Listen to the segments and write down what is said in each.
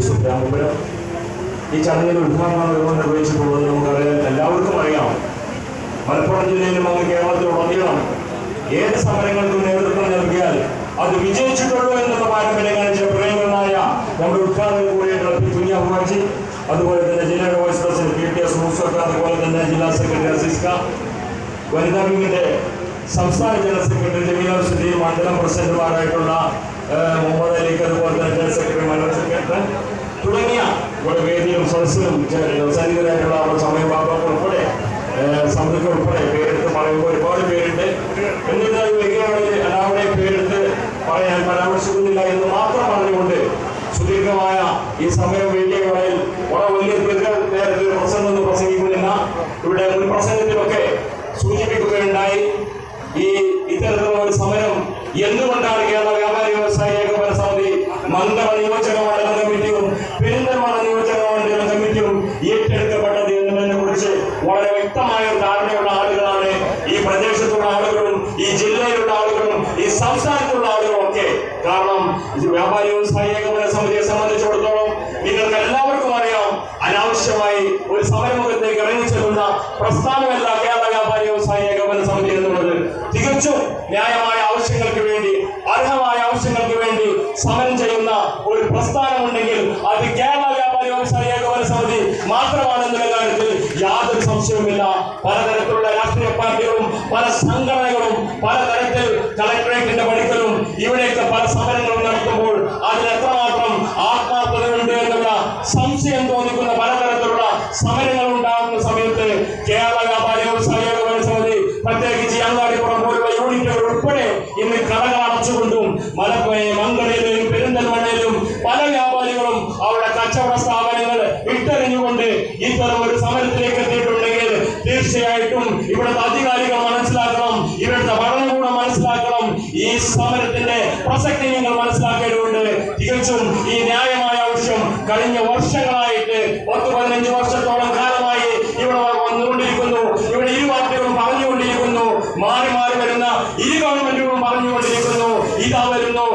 യൂസുഫ് രാമപുരം ഈ ചടങ്ങിന്റെ ഉദ്ഘാടനം നിർവഹണം നിർവഹിച്ചിട്ടുള്ളത് നമുക്കറിയാം എല്ലാവർക്കും അറിയാം. മലപ്പുറം ജില്ലയിലും അങ്ങ് കേരളത്തിലുടനീളം ഏത് സമരങ്ങൾക്കും നേതൃത്വം നൽകിയാൽ അത് വിജയിച്ചിട്ടുള്ളൂ എന്നുള്ള പാരമ്പര്യം കാണിച്ച പ്രേമനായ നമ്മുടെ ഉദ്ഘാടനം കൂടിയായിട്ടുള്ള പി കുഞ്ഞാഹുമാജി അതുപോലെ തന്നെ ജില്ലയുടെ vice president P T S മൂസക്ക അതുപോലെ തന്നെ ജില്ലാ സെക്രട്ടറി അസിസ്ക വനിതാ വിങ്ങിന്റെ സംസ്ഥാന ജനറൽ സെക്രട്ടറി ജമീല സുദ്ദീൻ മണ്ഡലം പ്രസിഡന്റുമാരായിട്ടുള്ള മുഹമ്മദ് അലിക്ക് അതുപോലെ തന്നെ ജനറൽ സെക്രട്ടറി മണ്ഡലം സെക്രട്ടറി. തുടങ്ങിയ ഇവിടെ വേദിയും സദസ്സിലും സൈനികരായിട്ടുള്ള നമ്മുടെ സമയം ബാബ ഉൾപ്പെടെ സമൃദ്ധി ഉൾപ്പെടെ പേരെടുത്ത് പറയുമ്പോൾ ഒരുപാട് പേരുണ്ട്. എന്നിരുന്നാലും വൈകിയാണെങ്കിൽ എല്ലാവരുടെയും പേരെടുത്ത് പറയാൻ പരാമർശിക്കുന്നില്ല എന്ന് മാത്രം പറഞ്ഞുകൊണ്ട് സുദീർഘമായ ഈ സമയം വേദികളിൽ വളരെ വലിയ ദീർഘ നേരത്തിൽ പ്രസംഗമൊന്നും പ്രസംഗിക്കുന്നില്ല. ഇവിടെ മുൻ പ്രസംഗത്തിലൊക്കെ സൂചിപ്പിക്കുകയുണ്ടായി. ഈ ഇത്തരത്തിലുള്ള ഒരു സമരം എന്തുകൊണ്ടാണ് കേരള വ്യാപാരി വ്യവസായ ഏകോപന സമിതി മന്ദമ നിയോജക സംസ്ഥാനത്തുള്ള ആളുകളൊക്കെ കാരണം ഇത് വ്യാപാരി വ്യവസായ ഏകോപന സമിതിയെ സംബന്ധിച്ചിടത്തോളം നിങ്ങൾക്ക് എല്ലാവർക്കും അറിയാം അനാവശ്യമായി ഒരു സമരമുഖത്തേക്ക് ഇറങ്ങി ചെല്ലുന്ന പ്രസ്ഥാനമല്ല കേരള വ്യാപാരി വ്യവസായ ഏകോപന സമിതി എന്നുള്ളത്. തികച്ചും ന്യായമായ ആവശ്യങ്ങൾക്ക് വേണ്ടി അർഹമായ ആവശ്യങ്ങൾക്ക് വേണ്ടി സമരം ചെയ്യുന്ന ഒരു പ്രസ്ഥാനമുണ്ടെങ്കിൽ അത് കേരള വ്യാപാരി വ്യവസായ ഏകോപന സമിതി മാത്രമാണെന്നുള്ള കാര്യത്തിൽ യാതൊരു സംശയവുമില്ല. പലതരത്തിലുള്ള രാഷ്ട്രീയ പാർട്ടികളും പല സംഘടനകളും സമരങ്ങളും നടത്തുമ്പോൾ അതിൽ എത്രമാത്രം ആത്മാർത്ഥതയുണ്ട് എന്നുള്ള സംശയം തോന്നിക്കുന്ന പലതരത്തിലുള്ള സമരങ്ങൾ ഉണ്ടാകുന്ന സമയത്ത് കേരള വ്യാപാരി വ്യവസായ ഏകോപന സമിതി പ്രത്യേകിച്ച് അങ്ങാടിപ്പുറം പോലുള്ള യൂണിറ്റുകൾ ഉൾപ്പെടെ ഇന്ന് കടകൾ അടച്ചുകൊണ്ടും മലപ്പുറ മംഗളയിലും പെരിന്തൽമണ്ണയിലും പല വ്യാപാരികളും അവരുടെ കച്ചവട സ്ഥാപനങ്ങൾ ഇട്ടെറിഞ്ഞുകൊണ്ട് ഇത്തരം ഒരു സമരത്തിലേക്ക് എത്തിയിട്ടുണ്ടെങ്കിൽ തീർച്ചയായിട്ടും ഇവിടുത്തെ അധികാരികൾ മനസ്സിലാക്കണം ഇവിടുത്തെ ഭരണകൂടം മനസ്സിലാക്കണം. ഈ മനസ്സിലാക്കേണ്ടതുണ്ട് തികച്ചും ഈ ന്യായമായ ആവശ്യം കഴിഞ്ഞ വർഷങ്ങളായിട്ട് പത്ത് പതിനഞ്ച് വർഷത്തോളം കാലമായി ഇവിടെ വന്നുകൊണ്ടിരിക്കുന്നു. ഇവിടെ ഇരു പാർട്ടികളും പറഞ്ഞുകൊണ്ടിരിക്കുന്നു. മാറി മാറി വരുന്ന ഇരു ഗവൺമെന്റുകളും പറഞ്ഞുകൊണ്ടിരിക്കുന്നു. ഇതാ വരുന്നു.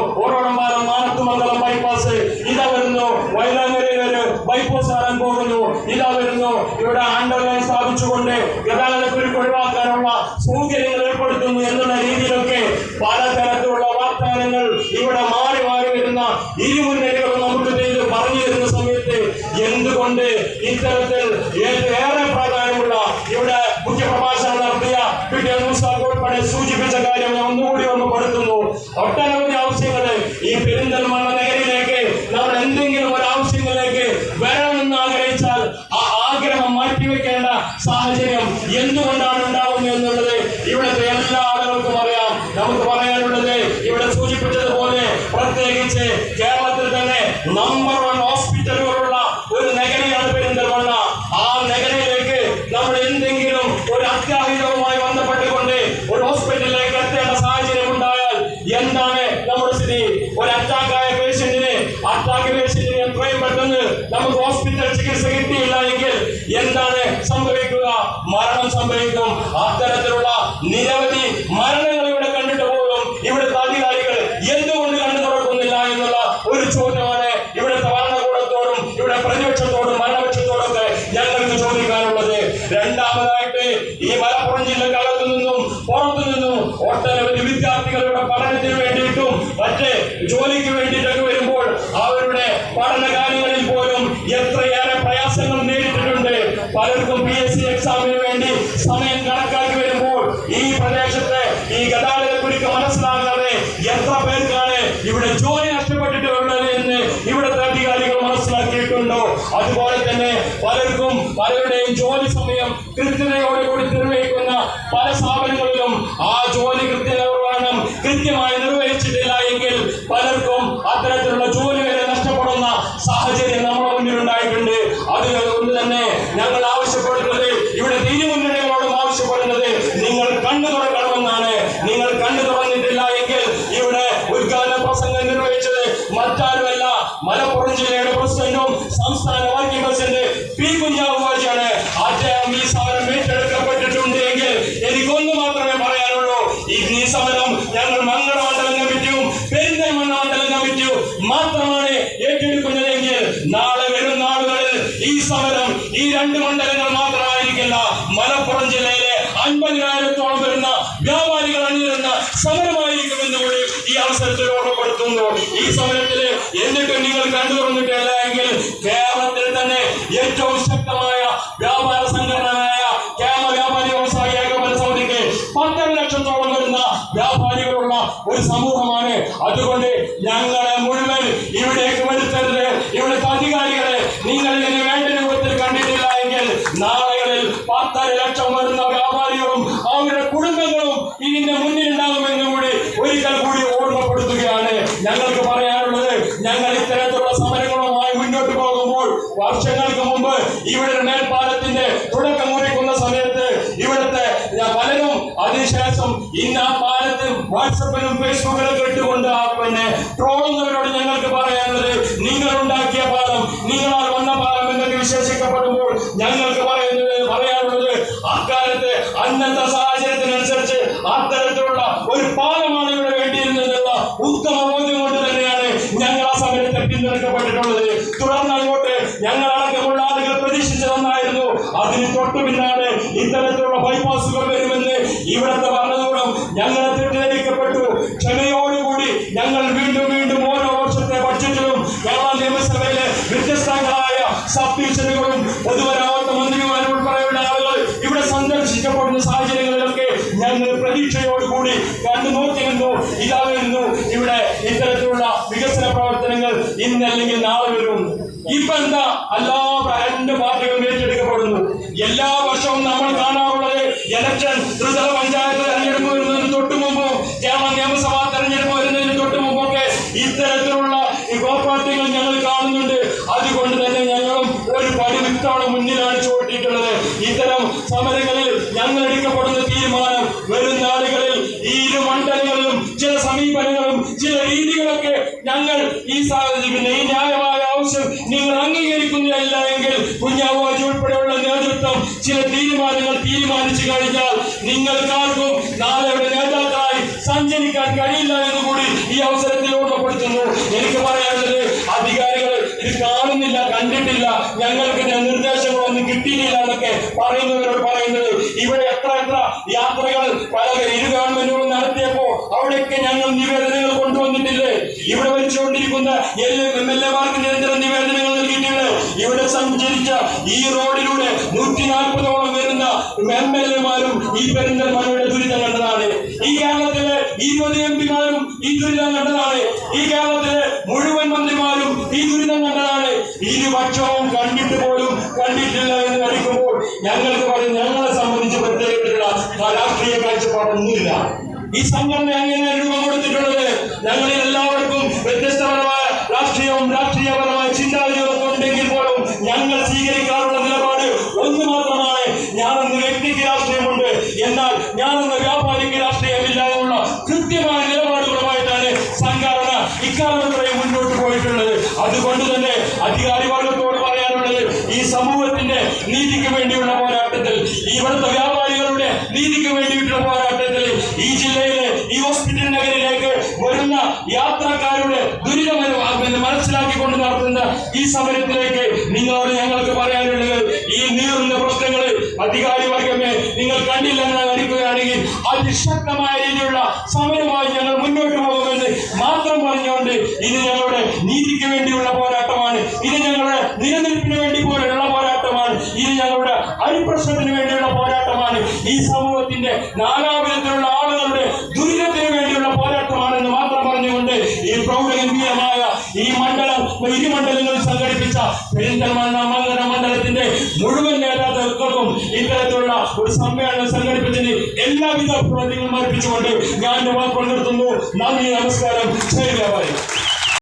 എന്തുകൊണ്ട് ഇത്തരത്തിൽ ഏറെ പ്രാധാന്യമുള്ള ഇവിടെ മുഖ്യപ്രഭാഷണം നടത്തിയ പി ടി സൂചിപ്പിച്ച കാര്യം ഞാൻ ഒന്നുകൂടി പെടുത്തുന്നു ഒട്ടനവധി എന്താണ് സംഭവിക്കുക? മരണം സംഭവിക്കും. അത്തരത്തിലുള്ള നിരവധി മരണങ്ങൾ ഇവിടെ കണ്ടിട്ട് പോലും ഇവിടുത്തെ അധികാരികൾ എന്തുകൊണ്ട് കണ്ടു തുറക്കുന്നില്ല എന്നുള്ള ഒരു ചോദ്യമാണ് ഇവിടുത്തെ ഭരണകൂടത്തോടും ഇവിടെ പ്രതിപക്ഷത്തോടും ഭരണപക്ഷത്തോടും ഒക്കെ ഞങ്ങൾക്ക് ചോദിക്കാനുള്ളത്. രണ്ടാമതായിട്ട് ഈ മലപ്പുറം ജില്ലക്കകത്തു നിന്നും പുറത്തു നിന്നും ഒട്ടനവധി വിദ്യാർത്ഥികളുടെ പഠനത്തിന് വേണ്ടിയിട്ടും മറ്റ് ജോലിക്ക് വേണ്ടിയിട്ടൊക്കെ വരുമ്പോൾ അവരുടെ പഠന ഈ ഗതാഗത കുരുക്ക് മനസ്സിലാകാതെ എത്ര പേർക്കാണ് ഇവിടെ ജോലി നഷ്ടപ്പെട്ടിട്ടുള്ളത് എന്ന് ഇവിടുത്തെ അധികാരികൾ മനസ്സിലാക്കിയിട്ടുണ്ടോ? അതുപോലെ തന്നെ പലർക്കും പലരുടെയും ജോലി സമയം കൃത്യതയോടുകൂടി നിർവഹിക്കുന്ന പല മലപ്പുറം ജില്ലയുടെ പ്രസിഡന്റും സംസ്ഥാന വർക്കിംഗ് പ്രസിഡന്റ് പി. കുഞ്ഞാബുവാജിയാണ് അദ്ദേഹം ഈ സമരം ഏറ്റെടുക്കപ്പെട്ടിട്ടുണ്ട് എങ്കിൽ എനിക്കൊന്നു മാത്രമേ പറയാനുള്ളൂ ഈ സമരം ഞങ്ങൾ മംഗള മണ്ഡലം കമ്മിറ്റിയും പെരിന്തൽമണ്ണ മണ്ഡലം കമ്മിറ്റിയും മാത്രമാണ് ഏറ്റെടുക്കുന്നതെങ്കിൽ നാളെ വരും നാളുകളിൽ ഈ സമരം ഈ രണ്ട് മണ്ഡലങ്ങൾ മാത്രമായിരിക്കില്ല. മലപ്പുറം ജില്ലയിലെ ഓർമ്മപ്പെടുത്തുന്നു ഈ സമരത്തിൽ എന്നിട്ട് നിങ്ങൾ കണ്ടു തുറന്നിട്ടില്ല എങ്കിൽ കേരളത്തിൽ തന്നെ ഏറ്റവും ശക്തമായ വ്യാപാര സംഘടനയായ കേരള വ്യാപാരി വ്യവസായ ഏകോപന സമിതിക്ക് പത്തര ലക്ഷത്തോളം വരുന്ന വ്യാപാരികളുള്ള ഒരു സമൂഹമാണ്. അതുകൊണ്ട് ഞങ്ങളെ മുഴുവൻ ഇവിടേക്ക് വരുത്തരുത്. ഇവിടുത്തെ അധികാരികളെ നിങ്ങൾ ഇതിനെ വേണ്ട രൂപത്തിൽ കണ്ടിട്ടില്ല എങ്കിൽ നാളുകളിൽ പത്തര ലക്ഷം വരുന്ന വ്യാപാരികളും അവരുടെ കുടുംബങ്ങളും ഇതിന്റെ മുന്നിലുണ്ടാകുമെന്നും ഞങ്ങൾ ഇത്തരത്തിലുള്ള സമരങ്ങളുമായി മുന്നോട്ട് പോകുമ്പോൾ വർഷങ്ങൾക്ക് മുമ്പ് ഇവിടെ മേൽപ്പാലത്തിന്റെ തുടക്കം കുറിക്കുന്ന സമയത്ത് ഇവിടുത്തെ പലരും അതിനുശേഷം ഇന്ന് ആ പാലത്ത് വാട്സപ്പിലും ഫേസ്ബുക്കിലും ഇട്ടുകൊണ്ട് ആ പിന്നെ ട്രോളുന്നവരോട് ഞങ്ങൾക്ക് പറയാനുള്ളത് നിങ്ങൾ ഉണ്ടാക്കിയ പാലം നിങ്ങളാൽ വന്ന പാലം എന്നൊക്കെ വിശേഷിക്കപ്പെടുമ്പോൾ ഞങ്ങൾക്ക് പറയുന്നത് പറയാനുള്ളത് അക്കാലത്ത് അന്നത്തെ സാഹചര്യത്തിനനുസരിച്ച് അത്തരത്തിലുള്ള ഒരു പാലമാണ് ഇവിടെ വേണ്ടിയിരുന്നതെന്നുള്ള ഉത്തമ ബോധ്യം കൊണ്ട് തന്നെയാണ് ഞങ്ങൾ ആ സമരത്തെ പിന്തുണക്കപ്പെട്ടിട്ടുള്ളത്. തുടർന്ന് അങ്ങോട്ട് ഞങ്ങൾ അടക്കമുള്ള ആളുകൾ പ്രതീക്ഷിച്ചതെന്നായിരുന്നു അതിന് തൊട്ടു പിന്നാലെ ഇത്തരത്തിലുള്ള ബൈപ്പാസുകൾ വരുമെന്ന് ഇവിടുത്തെ ഭരണകൂടം ഞങ്ങൾ തെറ്റിദ്ധരിക്കപ്പെട്ടു. ക്ഷമയോടുകൂടി ഞങ്ങൾ വീണ്ടും വീണ്ടും ഓരോ വർഷത്തെ ബഡ്ജറ്റിലും കേരള നിയമസഭയിലെ വ്യത്യസ്തങ്ങളായ സബ് പൊതുമരാമത്ത് മന്ത്രിമാരും ഉൾപ്പെടെയുള്ള ആളുകൾ ഇവിടെ സന്ദർശിക്കപ്പെടുന്ന സാഹചര്യങ്ങളിലൊക്കെ ഞങ്ങൾ പ്രതീക്ഷയോടുകൂടി കണ്ടു നോക്കി നിന്നു ഇതാ വരുന്നു ഇവിടെ ഇത്തരത്തിലുള്ള വികസന പ്രവർത്തനങ്ങൾ ഇന്നല്ലെങ്കിൽ നാളെ വരും ഇപ്പൊ എന്താ എല്ലാ രണ്ട് പാർട്ടികളും ഏറ്റെടുക്കപ്പെടുന്നു എല്ലാ വർഷവും നമ്മൾ കാണാറുള്ളത് ഇലക്ഷൻ ത്രിതല പഞ്ചായത്ത് തെരഞ്ഞെടുപ്പ് വരുന്നതിന് തൊട്ട് മുമ്പോ കേരള നിയമസഭാ തെരഞ്ഞെടുപ്പ് വരുന്നതിന് തൊട്ട് മുമ്പൊക്കെ ഇത്തരത്തിലുള്ള ഗോപാർട്ടികൾ ഞങ്ങൾ കാണുന്നുണ്ട്. അതുകൊണ്ട് തന്നെ ഞങ്ങളും ഒരു പടി വിത്താണ് മുന്നിലാണ് ചുവട്ടിയിട്ടുള്ളത്. ഇത്തരം സമരങ്ങളിൽ ഞങ്ങൾ എടുക്കപ്പെടുന്ന തീരുമാനം വരും നാളുകളിൽ ഈ ഇരു മണ്ഡലങ്ങളിലും ചില സമീപനങ്ങളും ചില രീതികളൊക്കെ ഞങ്ങൾ ഈ സാഹചര്യം ഈ ന്യായമായ ആവശ്യം നിങ്ങൾ അംഗീകരിക്കുന്നില്ല എങ്കിൽ കുഞ്ഞാവാജി ഉൾപ്പെടെയുള്ള നേതൃത്വം ചില തീരുമാനങ്ങൾ തീരുമാനിച്ചു കഴിഞ്ഞാൽ നിങ്ങൾക്കാർക്കും നാളെ ഇവിടെ നേതാക്കളായി സഞ്ചരിക്കാൻ കഴിയില്ല എന്ന് കൂടി ഈ അവസരത്തിൽ ഓർമ്മപ്പെടുത്തുന്നു. എനിക്ക് പറയാനുള്ളത് അധികാരികൾ ഇത് കാണുന്നില്ല കണ്ടിട്ടില്ല. ഞങ്ങൾക്ക് നിർദ്ദേശങ്ങളൊന്നും കിട്ടിയില്ല എന്നൊക്കെ പറയുന്നവരോട് പറയുന്നത്. ഇവിടെ എത്ര എത്ര യാത്രകൾ പല ഇരു ഗവൺമെന്റുകളും നടത്തിയപ്പോ അവിടെയൊക്കെ ഞങ്ങൾ നിവേദനങ്ങൾ കൊണ്ടുവന്നിട്ടില്ലേ? ഇവിടെ ഭരിച്ചുകൊണ്ടിരിക്കുന്ന എം എൽ എമാർക്ക് നിരന്തരം ഇവിടെ സഞ്ചരിച്ച ഈ റോഡിലൂടെ നൂറ്റി നാൽപ്പതോളം വരുന്ന എം എൽ എമാരും ഈ പെരിന്തൽമണ്ണയുടെ ദുരിതം കണ്ടതാണ് ഈ കേരളത്തിലെ ഇരുപത് എം പിമാരും ഈ ദുരിതം കണ്ടതാണ് ഈ കേരളത്തിലെ മുഴുവൻ മന്ത്രിമാരും ഈ ദുരിതം കണ്ടതാണ് ഇരുപക്ഷവും കണ്ടിട്ട് പോലും കണ്ടിട്ടില്ല എന്ന് നടിക്കുമ്പോൾ ഞങ്ങൾക്ക് പറയും ഞങ്ങളെ സംബന്ധിച്ച് പ്രത്യേകത്തിലുള്ള രാഷ്ട്രീയ കാഴ്ചപ്പാടൊന്നുമില്ല. ഈ സംഘടന എങ്ങനെയാണ് രൂപം കൊടുത്തിട്ടുള്ളത്? ഞങ്ങളിൽ എല്ലാവർക്കും വ്യത്യസ്തപരമായ രാഷ്ട്രീയവും രാഷ്ട്രീയപരമായ ചിന്താഗതികളൊക്കെ ഉണ്ടെങ്കിൽ പോലും ഞങ്ങൾ സ്വീകരിക്കാറുള്ള നിലപാട് ഒന്ന് മാത്രമാണ് ഞാനെന്ന് വ്യക്തിക്ക് രാഷ്ട്രീയമുണ്ട് എന്നാൽ ഞാനെന്ന വ്യാപാരിക്ക് രാഷ്ട്രീയമില്ല എന്നുള്ള കൃത്യമായ നിലപാടുകളുമായിട്ടാണ് സംഘടന ഇക്കാലം വരെയും മുന്നോട്ട് പോയിട്ടുള്ളത് അതുകൊണ്ട് തന്നെ അധികാരി വർഗത്തോട് പറയാനുള്ളത് ഈ സമൂഹത്തിന്റെ നീതിക്ക് വേണ്ടിയുള്ള പോരാട്ടത്തിൽ ഇവിടുത്തെ വ്യാപാരികളുടെ നീതിക്ക് വേണ്ടിയിട്ടുള്ള പോരാട്ടത്തിൽ ഈ ജില്ലയിലെ ഈ ഹോസ്പിറ്റൽ നഗരിലേക്ക് വരുന്ന യാത്രക്കാരുടെ ദുരിതം മനസ്സിലാക്കി മനസ്സിലാക്കിക്കൊണ്ട് നടത്തുന്ന ഈ സമരത്തിലേക്ക് നിങ്ങളോട് ഞങ്ങൾക്ക് പറയാനുള്ളത് ഈ നീറുന്ന പ്രശ്നങ്ങൾ അധികാരി വർഗമേ നിങ്ങൾ കണ്ടില്ലെന്ന് കാണിക്കുകയാണെങ്കിൽ അതിശക്തമായ രീതിയിലുള്ള സമരമായി ഞങ്ങൾ മുന്നോട്ട് പോകുമെന്ന് മാത്രം പറഞ്ഞുകൊണ്ട് ഇത് ഞങ്ങളുടെ നീതിക്ക് വേണ്ടിയുള്ള പോരാട്ടമാണ്. ഇത് ഞങ്ങളുടെ നിലനിൽപ്പിന് നാനാവിധത്തിലുള്ള ആളുകളുടെ ദുരിതത്തിന് വേണ്ടിയുള്ള പോരാട്ടമാണെന്ന് മാത്രം പറഞ്ഞുകൊണ്ട് ഈ പ്രൗഢഗംഭീരമായ ഈ മണ്ഡലം ഇരുമണ്ഡലങ്ങളിൽ സംഘടിപ്പിച്ച പെരിന്തൽമണ്ണ മംഗള മണ്ഡലത്തിന്റെ മുഴുവൻ നേതാക്കൾക്കും ഇത്തരത്തിലുള്ള ഒരു സമ്മേളനം സംഘടിപ്പിച്ചതിന് എല്ലാവിധ പ്രവർത്തികളും അർപ്പിച്ചുകൊണ്ട് ഞാൻ വാക്കുകൾ നിർത്തുന്നു. നന്ദി നമസ്കാരം. ജയ് വ്യാപാരി